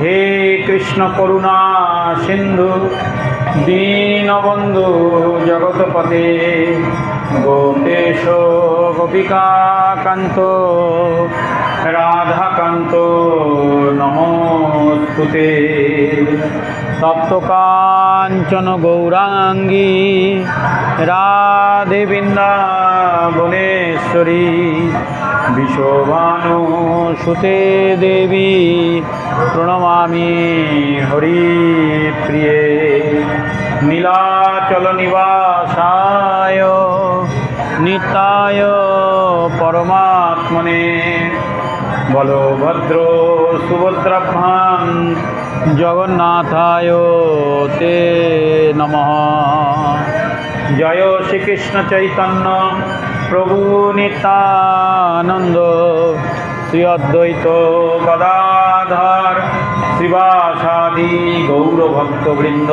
হে কৃষ্ণ করুণা সিন্ধু দীনবন্ধু জগৎপতে গোপেশ গোপিকাকান্ত রাধাকান্ত নমস্তুতে। তপ্তকাঞ্চন গৌরাঙ্গী রাধে বৃন্দাবনেশ্বরী। বিশ্বভানু সুতে দেবী প্রণমামি হরি প্রিয়ে নীলাচল নিবাসায় নিতায় পরমাত্মনে। বলভদ্র সুভদ্রাভ্যাং জগন্নাথায় তে নমঃ। জয় শ্রীকৃষ্ণ চৈতন্য। প্রভু নিত্যানন্দ, শ্রী অদ্বৈত গদাধর, শ্রীবাসাদি গৌরভক্তবৃন্দ।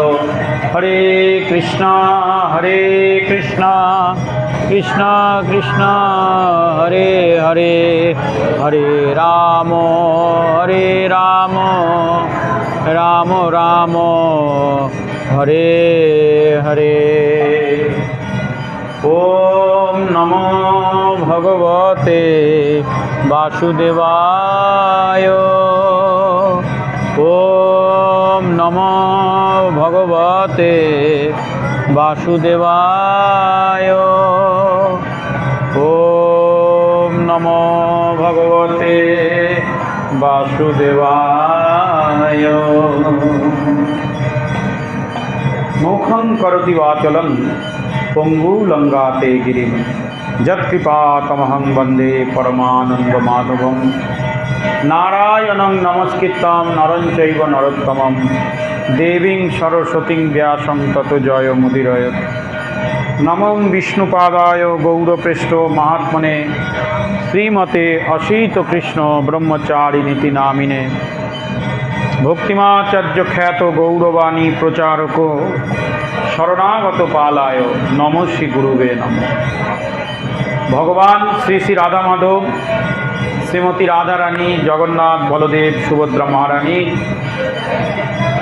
হরে কৃষ্ণ হরে কৃষ্ণ কৃষ্ণ কৃষ্ণ, হরে হরে হরে রাম হরে রাম রাম রাম, হরে হরে। ওম নমো ভগবতে বাসুদেবায়। ওম নমো ভগবতে বাসুদেবায়। ওম নমো ভগবতে বাসুদেবায়। মুখং করতি বাচলং পঙ্গুলঙ্গাতে গিরিম যৎকৃপাতমহং বন্দে পরমানন্দমাধবম নারায়ণং নমস্কৃতম নরং চৈব নরোত্তমম দেবীং সরস্বতীং ব্যাসং তত জয় মুদিরয় নমং বিষ্ণুপাদায় গৌরপৃষ্ঠ মহাত্মনে শ্রীমতে অসিত কৃষ্ণ ব্রহ্মচারিণীতি নামিনে ভক্তিমাচার্য খ্যাত গৌরবাণী প্রচারক শরণাগত পালায় নম শ্রী গুরুবে নম। ভগবান শ্রী শ্রী রাধা মাধব শ্রীমতী রাধারানী, জগন্নাথ, বলদেব, সুভদ্রা মহারানী,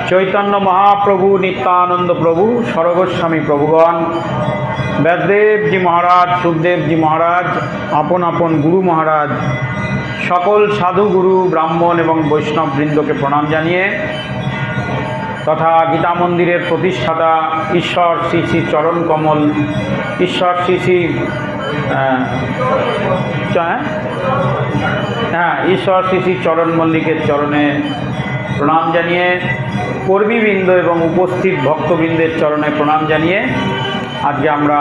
চৈতন্য মহাপ্রভু, নিত্যানন্দ প্রভু, সর্বস্বামী প্রভুগণ, ব্যাসদেবজি মহারাজ, সুখদেবজি মহারাজ, আপন আপন গুরু মহারাজ, সকল সাধু গুরু, ব্রাহ্মণ এবং বৈষ্ণব বৃন্দকে প্রণাম জানিয়ে তথা গীতা মন্দিরের প্রতিষ্ঠাতা ঈশ্বর শ্রী শ্রী চরণ কমল। ঈশ্বর শ্রী শ্রী আহ, হ্যাঁ ঈশ্বর শ্রী শ্রী চরণ মল্লিকের চরণে প্রণাম জানিয়ে কর্মীবৃন্দ এবং উপস্থিত ভক্তবৃন্দের চরণে প্রণাম জানিয়ে আজকে আমরা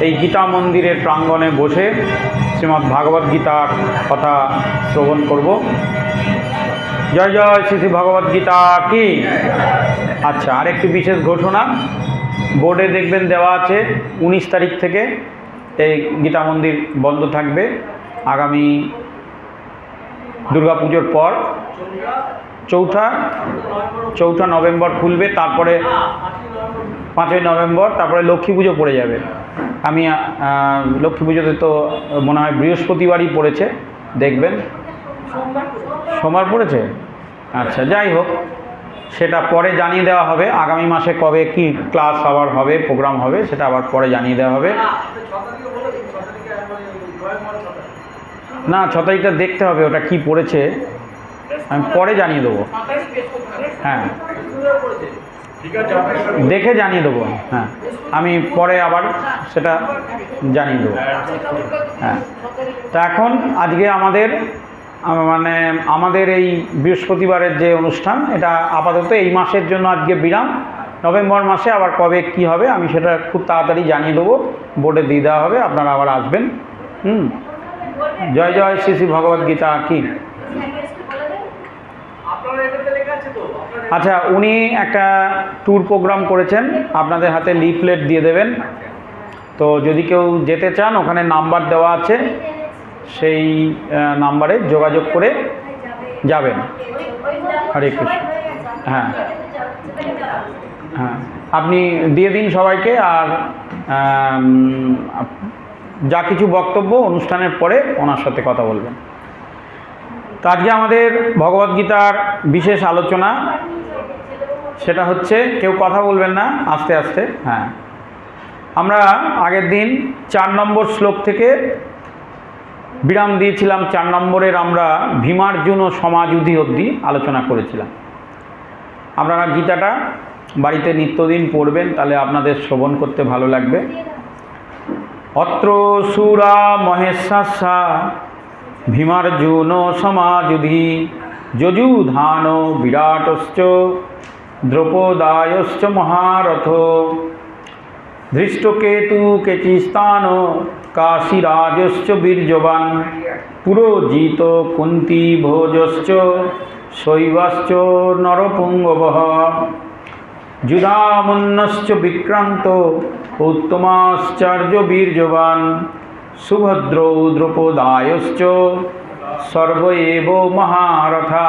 এই গীতা মন্দিরের প্রাঙ্গণে বসে শ্রীমদ্ ভাগবত গীতার কথা শ্রবণ করব। জয় জয় শ্রী শ্রী ভগবদ গীতা কি? আচ্ছা আর আরেকটি বিশেষ ঘোষণা। বোর্ডে দেখবেন দেওয়া আছে, উনিশ তারিখ থেকে এই গীতা মন্দির বন্ধ থাকবে। আগামী দুর্গাপুজোর পর। চৌঠা চৌঠা নভেম্বর খুলবে, তারপরে পাঁচই নভেম্বর, তারপরে লক্ষ্মী পুজো পড়ে যাবে। আমি লক্ষ্মী পুজোতে তো মনে হয় বৃহস্পতিবারই পড়েছে, দেখবেন। সোমবার পড়েছে? আচ্ছা যাই হোক, সেটা পরে জানিয়ে দেওয়া হবে। আগামী মাসে কবে কি ক্লাস আবার হবে, প্রোগ্রাম হবে, সেটা আবার পরে জানিয়ে দেওয়া হবে। না ছ তারিখটা দেখতে হবে, ওটা কি পড়েছে। আমি পরে জানিয়ে দেবো। হ্যাঁ। দেখে জানিয়ে দেবো হ্যাঁ। আমি পরে আবার সেটা জানিয়ে দেবো। হ্যাঁ। তা এখন আজকে আমাদের মানে আমাদের এই বৃহস্পতিবারের যে অনুষ্ঠান, এটা আপাতত এই মাসের জন্য আজকে বিরাম। নভেম্বর মাসে আবার কবে কি হবে আমি সেটা খুব তাড়াতাড়ি জানিয়ে দেবো। বোর্ডে দিয়ে দেওয়া হবে, আপনারা আবার আসবেন। হুম। জয় জয় শ্রী শ্রী ভগবদ গীতা কি? আচ্ছা উনি একটা ট্যুর প্রোগ্রাম করেছেন, আপনাদের হাতে লিফলেট দিয়ে দেবেন। তো যদি কেউ যেতে চান, ওখানে নাম্বার দেওয়া আছে। সেই নাম্বারে যোগাযোগ করে যাবেন। হরে কৃষ্ণ। হ্যাঁ। হ্যাঁ। আপনি দিয়ে দিন সবাইকে আর যা কিছু বক্তব্য অনুষ্ঠানের পরে ওনার সাথে কথা বলবেন। তো আজকে আমাদের ভগবদ্গীতার বিশেষ আলোচনা, সেটা হচ্ছে কেউ কথা বলবেন না, আস্তে আস্তে। হ্যাঁ। আমরা আগের দিন চার নম্বর শ্লোক থেকে বিরাম দিয়েছিলাম চার নম্বরের আমরা ভীমার্জুন ও সমাজুধি অবধি আলোচনা করেছিলাম। আপনারা গীতাটা বাড়িতে নিত্যদিন পড়বেন, তাহলে আপনাদের শ্রবণ করতে ভালো লাগবে। অত্র সুরা মহেশাসা, ভীমার্জুন সমাজুধি যজুধান বিরাটশ্চ, দ্রৌপদায়শ্চ মহারথ, ধৃষ্টকেতু কেচিস্তান কাশীরাজশ্চ বীর্যবান পুরোজিত কুন্তি ভোজশ্চ শৈবাশ্চ নরপুঙ্গব যুধামন্যশ্চ বিক্রান্ত উত্তমাশ্চর্য বীর্যবান সুভদ্রৌ দ্রৌপদায়শ্চ সর্ব এব মহারথা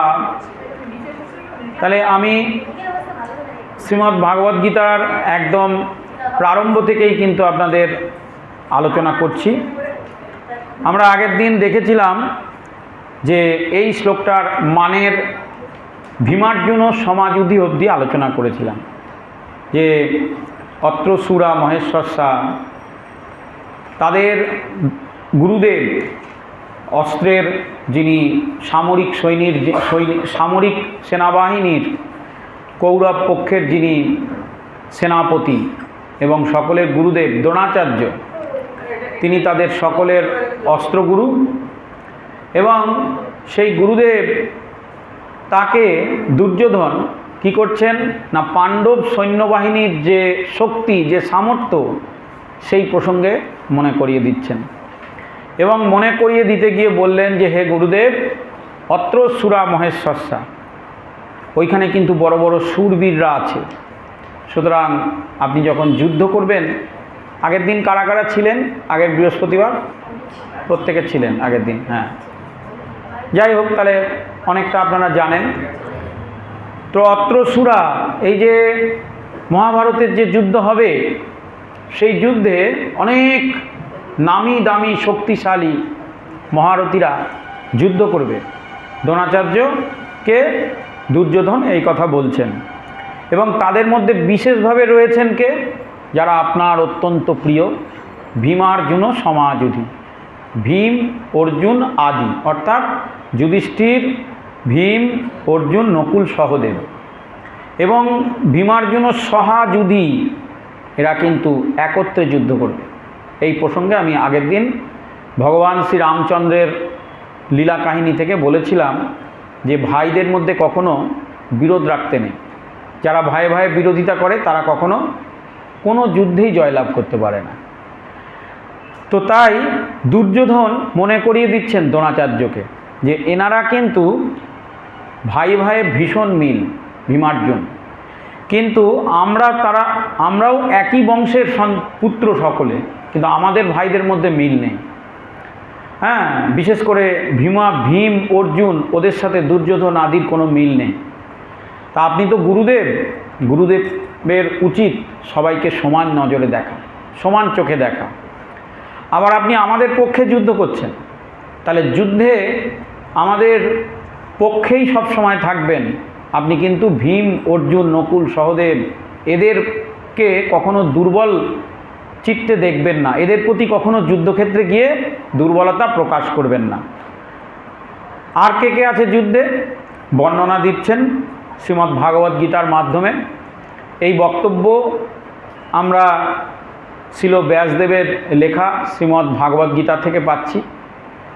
তাহলে আমি শ্রীমদ্ ভাগবত গীতার একদম প্রারম্ভ থেকেই কিন্তু আপনাদের আলোচনা করছি। আমরা আগের দিন দেখেছিলাম যে এই শ্লোকটার মানের ভীমার্জুন ও সমাজুধি অবধি আলোচনা করেছিলাম। যে অত্র সুরা মহেশ্বর শাহ তাদের গুরুদেব, অস্ত্রের যিনি সামরিক সৈনিক সৈনিক সামরিক সেনাবাহিনীর কৌরব পক্ষের যিনি সেনাপতি এবং সকলের গুরুদেব, দ্রোণাচার্য তিনি তাদের সকলের অস্ত্রগুরু এবং সেই গুরুদেব তাকে দুর্যোধন কি করছেন না পাণ্ডব সৈন্যবাহিনীর যে শক্তি, যে সামর্থ্য, সেই প্রসঙ্গে মনে করিয়ে দিচ্ছেন। এবং মনে করিয়ে দিতে গিয়ে বললেন যে, হে গুরুদেব, অত্র সুরা মহেশ্বর্ষা ওইখানে কিন্তু বড় বড় সুরবীররা আছে। সুতরাং আপনি যখন যুদ্ধ করবেন আগের দিন কারা কারা ছিলেন? আগের বৃহস্পতিবার? প্রত্যেকে ছিলেন আগের দিন হ্যাঁ। যাই হোক, তাহলে অনেকটা আপনারা জানেন। তো অত্র সুরা, এই যে মহাভারতের যে যুদ্ধ হবে, সেই যুদ্ধে অনেক নামি দামি শক্তিশালী মহারথীরা যুদ্ধ করবে। দ্রোণাচার্যকে দুর্যোধন এই কথা বলছেন। এবং তাদের মধ্যে বিশেষভাবে রয়েছেন কে? যারা আপনার অত্যন্ত প্রিয়, ভীমার্জুন সমাজুধি, ভীম অর্জুন আদি, অর্থাৎ যুধিষ্ঠির, ভীম অর্জুন নকুল সহদেব এবং ভীমার্জুন সহাযুধি, এরা কিন্তু একত্রে যুদ্ধ করবে। এই প্রসঙ্গে আমি আগের দিন ভগবান শ্রী রামচন্দ্রের লীলা কাহিনী থেকে বলেছিলাম যে ভাইদের মধ্যে কখনো বিরোধ রাখতে নেই। যারা ভাই ভাই বিরোধিতা করে, তারা কখনো কোনো যুদ্ধেই জয়লাভ করতে পারে না। তো তাই দুর্যোধন মনে করিয়ে দিচ্ছেন দ্রোণাচার্যকে যে এনারা কিন্তু ভাই ভাইয়ে ভীষণ মিল, ভীমার্জুন। কিন্তু আমরা তারা, আমরাও একই বংশের পুত্র সকলে, কিন্তু আমাদের ভাইদের মধ্যে মিল নেই। হ্যাঁ বিশেষ করে ভীমা, ভীম, অর্জুন, ওদের সাথে দুর্যোধন আদির কোনো মিল নেই। তা আপনি তো গুরুদেব গুরুদেব গুরুদেবের উচিত সবাইকে সমান নজরে দেখা, সমান চোখে দেখা। আবার আপনি আমাদের পক্ষে যুদ্ধ করছেন, তাহলে যুদ্ধে আমাদের পক্ষেই সব সময় থাকবেন। আপনি কিন্তু ভীম, অর্জুন, নকুল, সহদেব, এদেরকে কখনো দুর্বল চিত্তে দেখবেন না। এদের প্রতি কখনো যুদ্ধক্ষেত্রে গিয়ে দুর্বলতা প্রকাশ করবেন না। আর কে কে আছে যুদ্ধে? বর্ণনা দিচ্ছেন শ্রীমদ্ ভাগবত গীতার মাধ্যমে। এই বক্তব্য আমরা ছিল ব্যাসদেবের লেখা শ্রীমদ্ ভাগবত গীতা থেকে পাচ্ছি।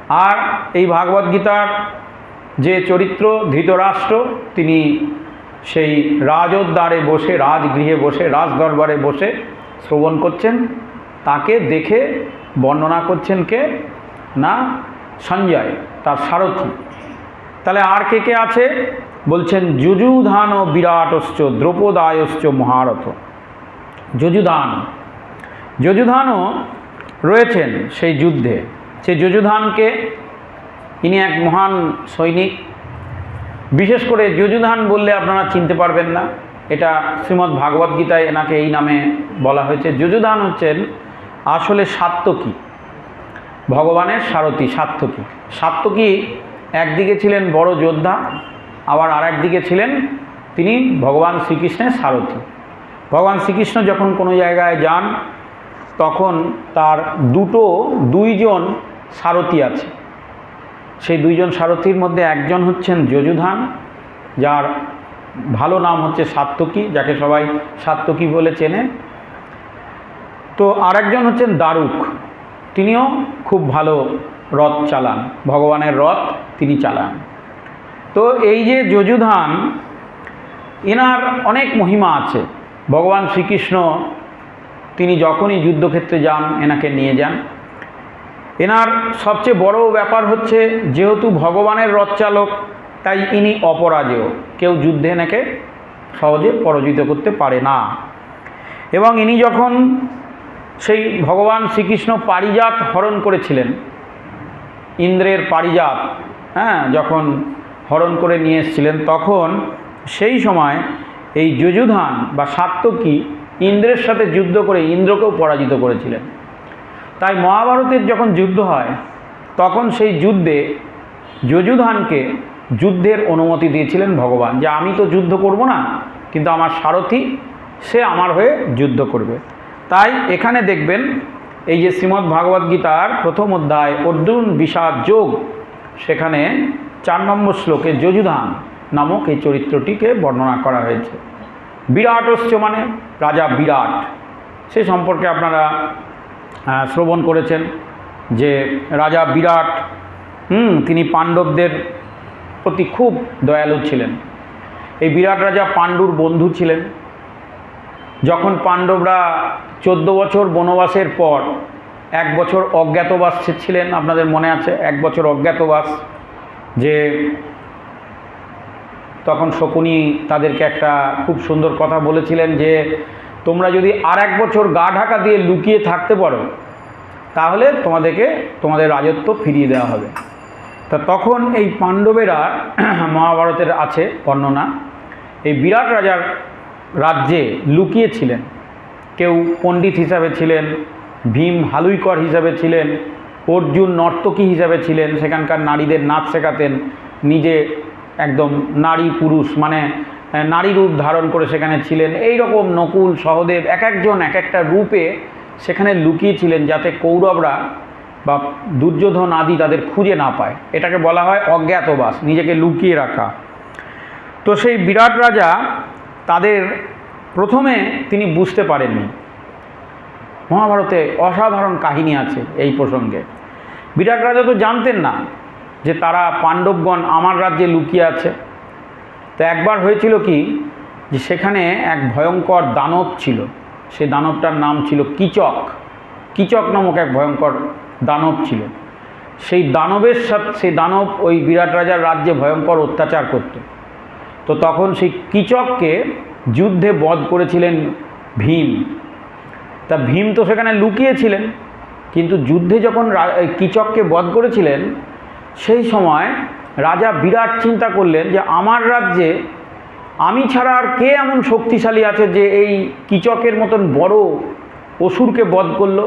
আর এই ভাগবত গীতার যে চরিত্র ধৃতরাষ্ট্র, তিনি সেই রাজোদ্বারে বসে, রাজগৃহে বসে, রাজদরবারে বসে শ্রবণ করছেন। তাকে দেখে বর্ণনা করছেন কে? না, সঞ্জয়, তার সারথি। তাহলে আর কে কে আছে? বলছেন যুযুধান ও বিরাটশ্চ, দ্রৌপদায়শ্চ মহারথ। যজুধান, যজুধানও রয়েছেন সেই যুদ্ধে। সেই যজুধানকে ইনি এক মহান সৈনিক। বিশেষ করে যজুধান বললে আপনারা চিনতে পারবেন না, এটা শ্রীমদ্ ভাগবত গীতায় এনাকে এই নামে বলা হয়েছে। যজুধান হচ্ছেন আসলে সাত্তকী ভগবানের সারথী সাত্তকী সাত্তকী একদিকে ছিলেন বড় যোদ্ধা আবার আর একদিকে ছিলেন তিনি ভগবান শ্রীকৃষ্ণের সারথী। ভগবান শ্রীকৃষ্ণ যখন কোনো জায়গায় যান, তখন তার দুটো, দুইজন সারথী আছে। সেই দুইজন সারথীর মধ্যে একজন হচ্ছেন যজুধান, যার ভালো নাম হচ্ছে সাত্তকী, যাকে সবাই সাত্তকী বলে চেনে। তো আরেকজন হচ্ছেন দারুক, তিনিও খুব ভালো রথ চালান, ভগবানের রথ তিনি চালান। তো এই যে যজুধান, এনার অনেক মহিমা আছে। ভগবান শ্রীকৃষ্ণ, তিনি যখনই যুদ্ধক্ষেত্রে যান, এনাকে নিয়ে যান। এনার সবচেয়ে বড় ব্যাপার হচ্ছে, যেহেতু ভগবানের রথচালক, তাই ইনি অপরাজেয়। কেউ যুদ্ধে এনাকে সহজে পরাজিত করতে পারে না। এবং ইনি যখন সেই ভগবান শ্রীকৃষ্ণ পারিজাত হরণ করেছিলেন, ইন্দ্রের পারিজাত হ্যাঁ যখন হরণ করে নিয়ে এসেছিলেন, তখন সেই সময় এই যজুধান বা সাত্যকী ইন্দ্রের সাথে যুদ্ধ করে ইন্দ্রকেও পরাজিত করেছিলেন। তাই মহাভারতের যখন যুদ্ধ হয়, তখন সেই যুদ্ধে যজুধানকে যুদ্ধের অনুমতি দিয়েছিলেন ভগবান যে, আমি তো যুদ্ধ করব না, কিন্তু আমার সারথি, সে আমার হয়ে যুদ্ধ করবে। তাই এখানে দেখবেন, এই যে শ্রীমদ্ গীতার প্রথম অধ্যায় অর্জুন বিষাদ যোগ, সেখানে চার নম্বর শ্লোকে যজুধান নামক এই চরিত্রটিকে বর্ণনা করা হয়েছে। বিরাটস্য মানে রাজা বিরাট। সে সম্পর্কে আপনারা শ্রবণ করেছেন যে রাজা বিরাট তিনি পাণ্ডবদের প্রতি খুব দয়ালু ছিলেন। এই বিরাট রাজা পাণ্ডুর বন্ধু ছিলেন। যখন পাণ্ডবরা চোদ্দ বছর বনবাসের পর এক বছর অজ্ঞাতবাস ছিলেন, আপনাদের মনে আছে? এক বছর অজ্ঞাতবাস। যে তখন শকুনি তাদেরকে একটা খুব সুন্দর কথা বলেছিলেন যে, তোমরা যদি আর এক বছর গা ঢাকা দিয়ে লুকিয়ে থাকতে পারো, তাহলে তোমাদেরকে, তোমাদের রাজত্ব ফিরিয়ে দেওয়া হবে। তা তখন এই পাণ্ডবেরা মহাভারতের আছে বর্ণনা, এই বিরাট রাজার রাজ্যে লুকিয়েছিলেন কেউ পণ্ডিত হিসাবে ছিলেন, ভীম হালুইকর হিসাবে ছিলেন অর্জুন নর্তকী হিসাবে ছিলেন, সেখানকার নারীদের নাচ শেখাতেন, নিজে একদম নারী পুরুষ মানে নারী রূপ ধারণ করে সেখানে ছিলেন। এই রকম নকুল, সহদেব, এক একজন এক একটা রূপে সেখানে লুকিয়েছিলেন যাতে কৌরবরা বা দুর্যোধন আদি তাদের খুঁজে না পায়। এটাকে বলা হয় অজ্ঞাতবাস, নিজেকে লুকিয়ে রাখা। তো সেই বিরাট রাজা তাদের প্রথমে তিনি বুঝতে পারেননি। মহাভারতে অসাধারণ কাহিনী আছে এই প্রসঙ্গে। বিরাট রাজা তো জানতেন না যে তারা পাণ্ডবগণ আমার রাজ্যে লুকিয়ে আছে। তো একবার হয়েছিল কি যে সেখানে এক ভয়ঙ্কর দানব ছিল। সেই দানবটার নাম ছিল কিচক। কিচক নামক এক ভয়ঙ্কর দানব ছিল। সেই দানবের সাথে, সেই দানব ওই বিরাট রাজার রাজ্যে ভয়ঙ্কর অত্যাচার করত। তো তখন সেই কিচককে যুদ্ধে বধ করেছিলেন ভীম। তা ভীম তো সেখানে লুকিয়েছিলেন, কিন্তু যুদ্ধে যখন কিচককে বধ করেছিলেন, সেই সময় রাজা বিরাট চিন্তা করলেন যে আমার রাজ্যে আমি ছাড়া আর কে এমন শক্তিশালী আছে যে এই কিচকের মতন বড় অসুরকে বধ করল?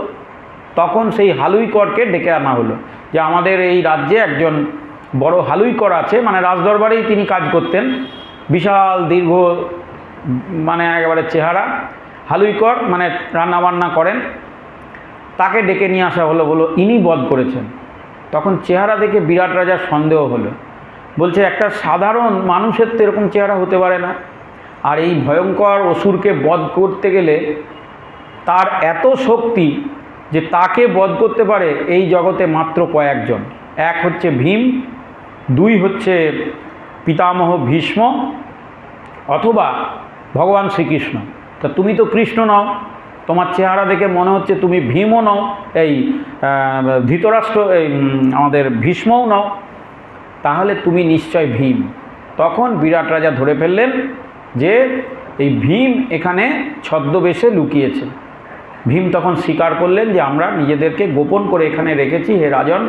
তখন সেই হালুইকরকে ডেকে আনা হলো যে আমাদের এই রাজ্যে একজন বড় হালুইকর আছে মানে রাজদরবারেই তিনি কাজ করতেন, বিশাল দীর্ঘ মানে একেবারে চেহারা। হালুইকর মানে রান্নাবান্না করেন। তাকে ডেকে নিয়ে আসা হলো বলো, ইনি বধ করেছেন। তখন চেহারা দেখে বিরাট রাজার সন্দেহ হলো। বলছে, একটা সাধারণ মানুষের তো এরকম চেহারা হতে পারে না। আর এই ভয়ঙ্কর অসুরকে বধ করতে গেলে তার এত শক্তি যে তাকে বধ করতে পারে এই জগতে মাত্র কয়েকজন। এক হচ্ছে ভীম, দুই হচ্ছে পিতামহ ভীষ্ম, অথবা ভগবান শ্রীকৃষ্ণ। তা তুমি তো কৃষ্ণ নও। তোমার চেহারা দেখে মনে হচ্ছে তুমি ভীমও নও। এই ধৃতরাষ্ট্র, এই আমাদের ভীষ্মও নও। তাহলে তুমি নিশ্চয় ভীম। তখন বিরাট রাজা ধরে ফেললেন যে এই ভীম এখানে ছদ্মবেশে লুকিয়েছে। ভীম তখন স্বীকার করলেন যে আমরা নিজেদেরকে গোপন করে এখানে রেখেছি, হে রাজন,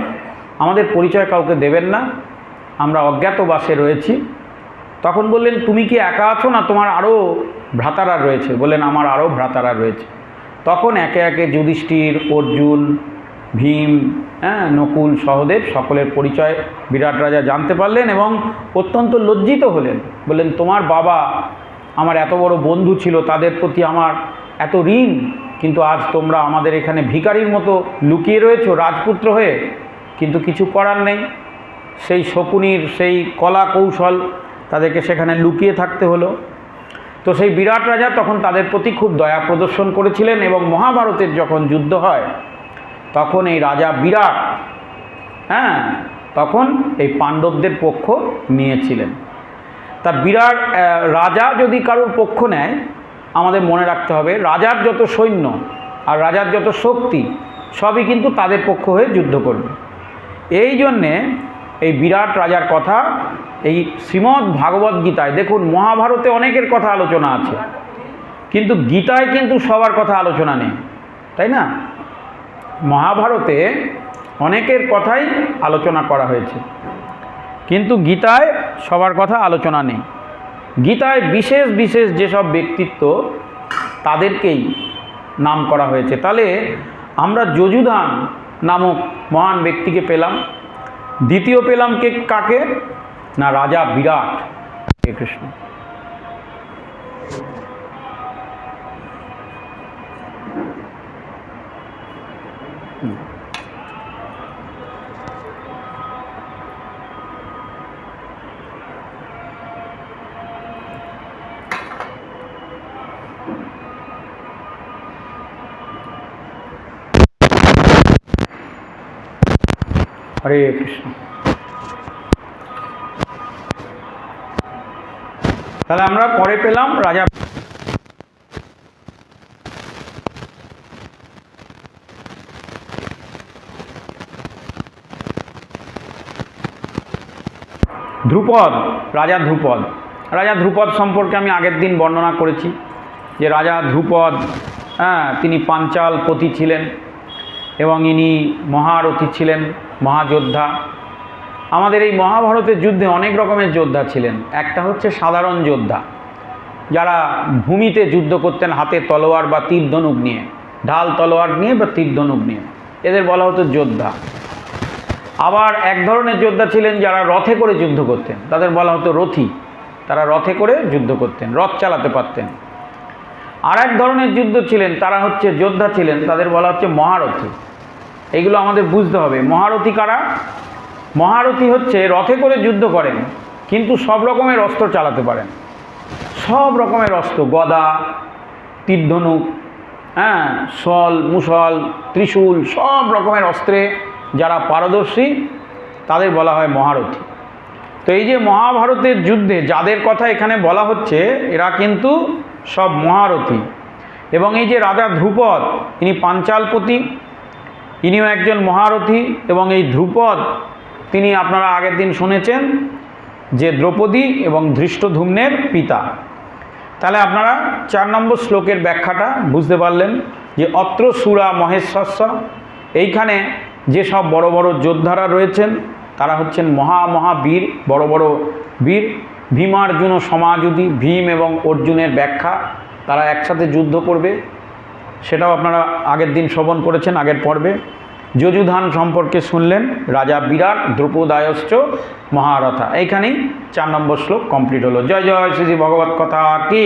আমাদের পরিচয় কাউকে দেবেন না। আমরা অজ্ঞাতবাসে রয়েছি। তখন বললেন, তুমি কি একা আছো না? তোমার আরও ভ্রাতারা রয়েছে বললেন আমার আরও ভ্রাতারা রয়েছে। তখন একে একে যুধিষ্ঠির, অর্জুন, ভীম হ্যাঁ নকুল সহদেব সকলের পরিচয় বিরাট রাজা জানতে পারলেন এবং অত্যন্ত লজ্জিত হলেন। বললেন তোমার বাবা আমার এত বড় বন্ধু ছিল, তাদের প্রতি আমার এত ঋণ, কিন্তু আজ তোমরা আমাদের এখানে ভিখারির মতো লুকিয়ে রয়েছো রাজপুত্র হয়ে। কিন্তু কিছু করার নেই। সেই শকুনির সেই কলা কৌশল তাদেরকে সেখানে লুকিয়ে থাকতে হলো। তো সেই বিরাট রাজা তখন তাদের প্রতি খুব দয়া প্রদর্শন করেছিলেন এবং মহাভারতের যখন যুদ্ধ হয়, তখন এই রাজা বিরাট হ্যাঁ তখন এই পাণ্ডবদের পক্ষ নিয়েছিলেন। তা বিরাট রাজা যদি কারোর পক্ষ নেয়, আমাদের মনে রাখতে হবে রাজার যত সৈন্য আর রাজার যত শক্তি, সবই কিন্তু তাদের পক্ষ হয়ে যুদ্ধ করবে। এই জন্যে এই বিরাট রাজার কথা এই শ্রীমদ্ ভাগবত গীতায় দেখুন, মহাভারতে অনেকের কথা আলোচনা আছে। কিন্তু গীতায় কিন্তু সবার কথা আলোচনা নেই, তাই না? মহাভারতে অনেকের কথাই আলোচনা করা হয়েছে। কিন্তু গীতায় সবার কথা আলোচনা নেই। গীতায় বিশেষ বিশেষ যেসব ব্যক্তিত্ব, তাদেরকেই নাম করা হয়েছে। তাহলে আমরা যজুদান নামক মহান ব্যক্তিকে পেলাম। দ্বিতীয় পেলাম কে, কাকে? না রাজা বিরাট হে কৃষ্ণ হরে কৃষ্ণ তাহলে আমরা পরে পেলাম রাজা ধ্রুপদ রাজা ধ্রুপদ। রাজা ধ্রুপদ সম্পর্কে আমি আগের দিন বর্ণনা করেছি যে রাজা ধ্রুপদ হ্যাঁ তিনি পাঞ্চাল পতি ছিলেন এবং ইনি মহারথী ছিলেন, মহাযোদ্ধা। আমাদের এই মহাভারতের যুদ্ধে অনেক রকমের যোদ্ধা ছিলেন। একটা হচ্ছে সাধারণ যোদ্ধা, যারা ভূমিতে যুদ্ধ করতেন হাতে তলোয়ার বা তীর ধনুক নিয়ে, ঢাল তলোয়ার নিয়ে বা তীর ধনুক নিয়ে। এদের বলা হতো যোদ্ধা। আবার এক ধরনের যোদ্ধা ছিলেন যারা রথে করে যুদ্ধ করতেন, তাদের বলা হতো রথি। তারা রথে করে যুদ্ধ করতেন, রথ চালাতে পারতেন। আর এক ধরনের যুদ্ধ ছিলেন, তারা হচ্ছে যোদ্ধা ছিলেন, তাদের বলা হচ্ছে মহারথী। এইগুলো আমাদের বুঝতে হবে। মহারথী কারা? মহারথী হচ্ছে রথে করে যুদ্ধ করেন, কিন্তু সব রকমের অস্ত্র চালাতে পারেন। সব রকমের অস্ত্র, গদা, তীর্ধনুক হ্যাঁ সল মুসল ত্রিশূল, সব রকমের অস্ত্রে যারা পারদর্শী, তাদের বলা হয় মহারথী। তো এই যে মহাভারতের যুদ্ধে যাদের কথা এখানে বলা হচ্ছে, এরা কিন্তু সব মহারথী। এবং এই যে রাজা ধ্রুপদ, ইনি পাঞ্চালপতি, ইনিও একজন মহারথী, এবং এই ধ্রুপদ তিনি আপনারা আগের দিন শুনেছেন যে দ্রৌপদী এবং ধৃষ্টধূম্নের পিতা। তাহলে আপনারা চার নম্বর শ্লোকের ব্যাখ্যাটা বুঝতে পারলেন যে অত্র সুরা মহেশ্বস্য, এইখানে যেসব বড় বড় যোদ্ধারা রয়েছেন, তারা হচ্ছেন মহা মহাবীর, বড় বড় বীর। ভীমার্জুন সমাযুধি ভীম এবং অর্জুনের ব্যাখ্যা, তারা একসাথে যুদ্ধ করবে। সেটাও আপনারা আগের দিন শ্রবণ করেছেন আগের পর্বে। যজুধান সম্পর্কে শুনলেন রাজা বিরাট দ্রৌপদায়শ্চ মহারথা। এখানেই চার নম্বর শ্লোক কমপ্লিট হলো। জয় জয়, শ্রী শ্রী ভগবত কথা কি?